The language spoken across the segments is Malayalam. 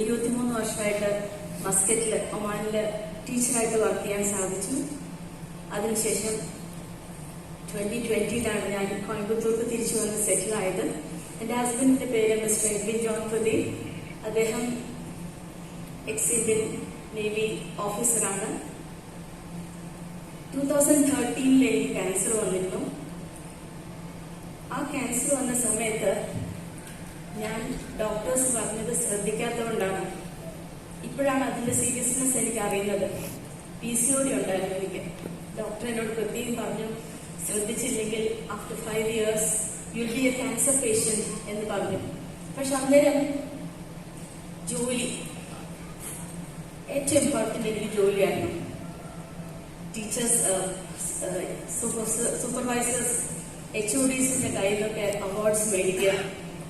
ഇരുപത്തിമൂന്ന് വർഷമായിട്ട് മസ്കറ്റിൽ ഒമാനിൽ ടീച്ചറായിട്ട് വർക്ക് ചെയ്യാൻ സാധിച്ചു. അതിനുശേഷം ട്വന്റി ട്വന്റിയിലാണ് ഞാൻ കോയമ്പത്തൂർക്ക് തിരിച്ചു വന്ന് സെറ്റിൽ ആയത്. എന്റെ ഹസ്ബൻഡിന്റെ പേര് മിസ്റ്റർ എഡ്വിൻ ജോൺ പ്രദീപ്. അദ്ദേഹം എക്സ് ഇന്ത്യൻ നേവി ഓഫീസറാണ് ടൂ തൗസൻഡ് തേർട്ടീനിൽ എനിക്ക് ക്യാൻസർ വന്നിരുന്നു. ആ ക്യാൻസർ വന്ന സമയത്ത് ഡോക്ടേഴ്സ് പറഞ്ഞത് ശ്രദ്ധിക്കാത്തതുകൊണ്ടാണ്. ഇപ്പോഴാണ് അതിന്റെ സീരിയസ്നെസ് എനിക്ക് അറിയുന്നത്. പി സി ഒ ഡി ഉണ്ടായിരുന്നു എനിക്ക്. ഡോക്ടർ എന്നോട് പ്രത്യേകം പറഞ്ഞു ശ്രദ്ധിച്ചില്ലെങ്കിൽ after five years you be a cancer patient എന്ന് പറഞ്ഞു. പക്ഷെ അന്നേരം ജോലി ഏറ്റവും ഇമ്പോർട്ടന്റ് എനിക്ക് ജോലിയായിരുന്നു. ടീച്ചേഴ്സ് സൂപ്പർവൈസേഴ്സ് എച്ച് ഒ ഡീസിന്റെ കയ്യിലൊക്കെ അവാർഡ്സ് മേടിക്കുക.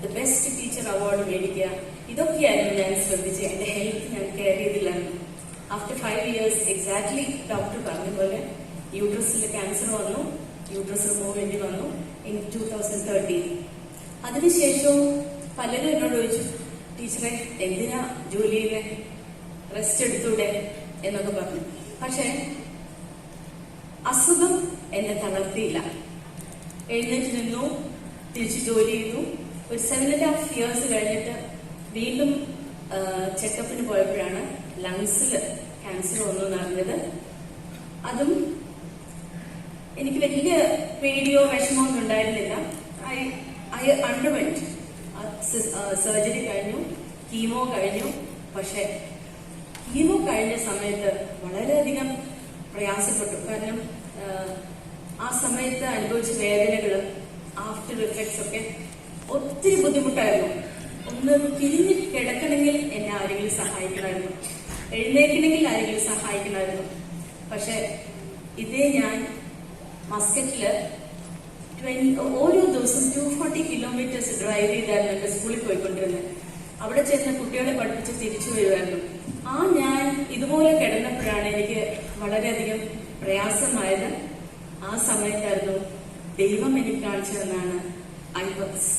ദ ബെസ്റ്റ് ടീച്ചർ അവാർഡ് മേടിക്കുക. ഇതൊക്കെയായിരുന്നു ഞാൻ ശ്രദ്ധിച്ച് എന്റെ ഹെൽത്ത് ഞാൻ care ചെയ്തില്ലായിരുന്നു. After five years exactly doctor പറഞ്ഞ പോലെ യൂട്രസിൽ ക്യാൻസർ വന്നു. യൂട്രസ് റിമൂവ് വേണ്ടി വന്നു ഇൻ ടൂ തൗസൻഡ് തേർട്ടീൻ അതിനുശേഷവും പലരും എന്നോട് ചോദിച്ചു ടീച്ചറെ എന്തിനാ ജോലിയിൽ റെസ്റ്റ് എടുത്തൂടെ? എന്നൊക്കെ പറഞ്ഞു. പക്ഷേ അസുഖം എന്നെ തളർത്തിയില്ല. എഴുന്നേറ്റ് നിന്നു തിരിച്ചു ജോലി ചെയ്തു. ഒരു സെവൻ ആൻഡ് ഹാഫ് ഇയേഴ്സ് കഴിഞ്ഞിട്ട് വീണ്ടും ചെക്കപ്പിന് പോയപ്പോഴാണ് ലങ്സിൽ ക്യാൻസർ വന്നു എന്നറിഞ്ഞത്. അതും എനിക്ക് വലിയ പേടിയോ വിഷമോ ഒന്നും ഉണ്ടായിരുന്നില്ല. ഐ ഐ അണ്ടർവെന്റ് സർജറി കഴിഞ്ഞു കീമോ കഴിഞ്ഞു. പക്ഷെ കീമോ കഴിഞ്ഞ സമയത്ത് വളരെയധികം പ്രയാസപ്പെട്ടു. കാരണം ആ, സമയത്ത് അനുഭവിച്ച വേദനകൾ ആഫ്റ്റർ ഇഫക്ട്സ് ഒക്കെ ഒത്തിരി ബുദ്ധിമുട്ടായിരുന്നു. ഒന്ന് തിരിഞ്ഞ് കിടക്കണമെങ്കിൽ എന്നെ ആരെങ്കിലും സഹായിക്കണമായിരുന്നു. എഴുന്നേക്കണമെങ്കിൽ ആരെങ്കിലും സഹായിക്കണമായിരുന്നു. പക്ഷെ ഇതേ ഞാൻ മസ്കറ്റിൽ 20 ഓരോ ദിവസം ടു ഫോർട്ടി കിലോമീറ്റേഴ്സ് ഡ്രൈവ് ചെയ്തായിരുന്നു എന്റെ സ്കൂളിൽ പോയിക്കൊണ്ടിരുന്നത്. അവിടെ ചെന്ന് കുട്ടികളെ പഠിപ്പിച്ച് തിരിച്ചു വരുമായിരുന്നു ആ ഞാൻ ഇതുപോലെ കിടന്നപ്പോഴാണ് എനിക്ക് വളരെയധികം പ്രയാസമായത്. ആ സമയത്തായിരുന്നു ദൈവം എനിക്ക് കാണിച്ചു തന്നാണ് ഐബക്സ്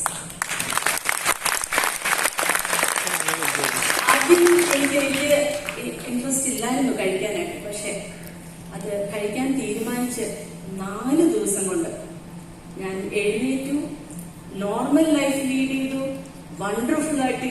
കഴിക്കാനായിട്ട്. പക്ഷെ അത് കഴിക്കാൻ തീരുമാനിച്ച് നാല് ദിവസം കൊണ്ട് ഞാൻ എഴുന്നേറ്റു നോർമൽ ലൈഫ് ലീഡ് ചെയ്തു വണ്ടർഫുൾ ആയിട്ട്